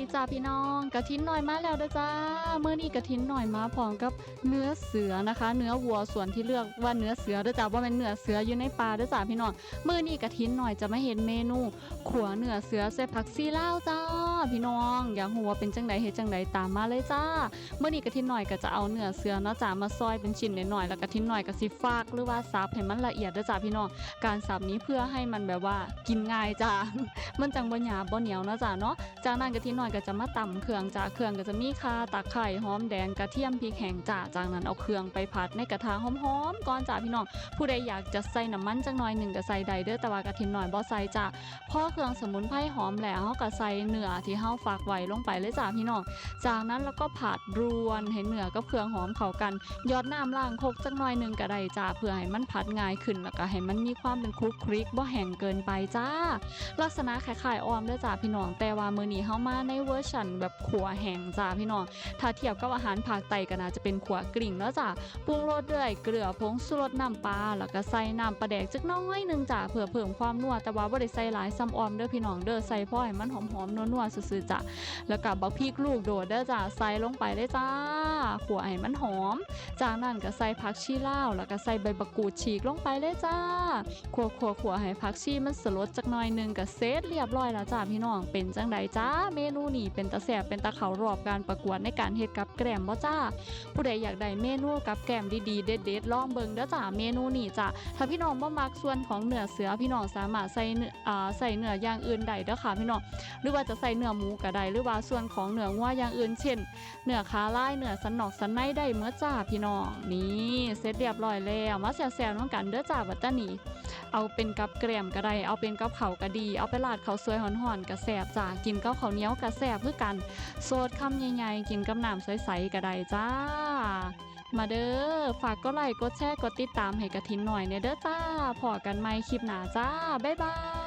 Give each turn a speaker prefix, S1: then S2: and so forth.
S1: ดีจ้าพี่น้องกระทินหน่อยมาแล้วเด้อจ้าเมื่อนี้กระทินหน่อยมาพร้อมกับเนื้อเสือนะคะ เนื้อวัวส่วนที่เลือกว่าเนื้อเสือเด้อจ้าว่าเป็นเนื้อเสืออยู่ในป่าเด้อจ้าพี่น้องเมื่อนี้กระทินหน่อยจะไม่เห็นเมนูขัวเนื้อเสือใส่ผักซีเลาจ้า พี่น้องอยากหัวเป็นจังไดเฮ็ดจังไดตามมาเลยจ้าเมื่อนี้กระทินหน่อยก็จะเอาเนื้อเสือเนาะจ้ามาซอยเป็นชิ้นหน่อยๆแล้วกระทินหน่อยก็สิฟากหรือว่าสับให้มันละเอียดเด้อจ้าพี่น้องการสับนี้เพื่อให้มันแบบว่ากินง่ายจ้ามันจังบ่หยาบบ่เหนียวเนาะจ้าเนาะจากนั้นกะทิหน่อยก็จะมาตำเครื่องจ้าเครื่องก็จะมีข่าตะไคร้หอมแดงกระเทียมพริกแห้งจ้าจากนั้นเอาเครื่องไปผัดในกระทะหอมๆก่อนจ้าพี่น้องผู้ใดอยากจะใส่น้ำมันจังหน่อยหนึ่งก็ใส่ใดเด้อแต่ว่ากะทิหน่อยบ่ใส่จ้าพอเครื่องสมุนไพรหอมแหล้วเฮาก็ใส่เนื้อที่เฮาฝากไว้ลงไปเลยจ้าพี่น้องจากนั้นแล้วก็ผัดรวนให้เนื้อกับเครื่องหอมเข้ากันยอดน้ำล้างคกจังหน่อยหนึงก็ได้จ้าเพื่อให้มันผัดง่ายขึ้นแล้วก็ให้มันมีความเป็นคลุกคลิกบ่แห้งเกินไปจ้า ลักษณะคล้ายๆออมเด้อจ้าพี่น้องแต่ว่ามื้อนี้เฮามาในเวอร์ชันแบบขัวแห้งจ้าพี่น้องถ้าเทียบกับอาหารภาคใต้ก็น่าจะเป็นขัวกริ่งเนาะจ้าปรุงรสด้วยเกลือผงชูรสน้ำปลาแล้วก็ใส่น้ำปลาแดกจักน้อยหนึงจ้าเพื่อเพิ่มความนัวแต่ว่าบ่ได้ใส่หลายซ้ำออมเด้อพี่น้องเด้อใส่พ่อให้มันหอมๆนัวๆซื่อๆจ้าแล้วก็บักพริกลูกโดดเด้อจ้าใส่ลงไปเลยจ้าขัวให้มันหอม จากนั้นก็ใส่ผักชีลาวแล้วก็ใส่ใบบักกูดฉีกลงไปเลยจ้าขัวขัวขัวให้ผักชีมันสลดจักหน่อยนึงก็เซตเรียบร้อยแล้วจ้าพี่น้องเป็นจังใดจ้าเมนูนี้เป็นตาแสบเป็นตาเขารอบการประกวดในการเฮ็ดกับแกล้มบ่จ้า ผู้ใดอยากได้เมนูกับแกล้มดีๆเด็ดๆลองเบิ่งเด้อจ้าเมนูนี้จ้าถ้าพี่น้องบ่มักส่วนของเนื้อเสือพี่น้องสามารถใส่เนื้อใส่เนื้ออย่างอื่นได้เด้อค่ะพี่น้องหรือว่าจะใส่เนื้อหมูก็ได้หรือว่าส่วนของเนื้องัวอย่างอื่นเช่นเนื้อขาลายเนื้อสันนอกสันในได้เมื่อจ้าพี่น้องนี่เสร็จเรียบร้อยแล้วมาแซ่บๆน้องกันเด้อจ้าบัดตานีเอาเป็นกับแกล้มก็ได้ เอาเป็นกับเขาก็ดี เอาไปราดเขาสวยห่อนๆก็แซ่บจ้ากินกับเขาเนี้ยวก็แซ่บคือกัน โซดคำใหญ่ๆกินกับน้ำใสๆก็ได้จ้า มาเด้อ ฝากกดไลค์กดแชร์กดติดตามให้กระทินหน่อยเนี่ยเด้อจ้าพอกันใหมคลิปหน้าจ้า บ๊ายบาย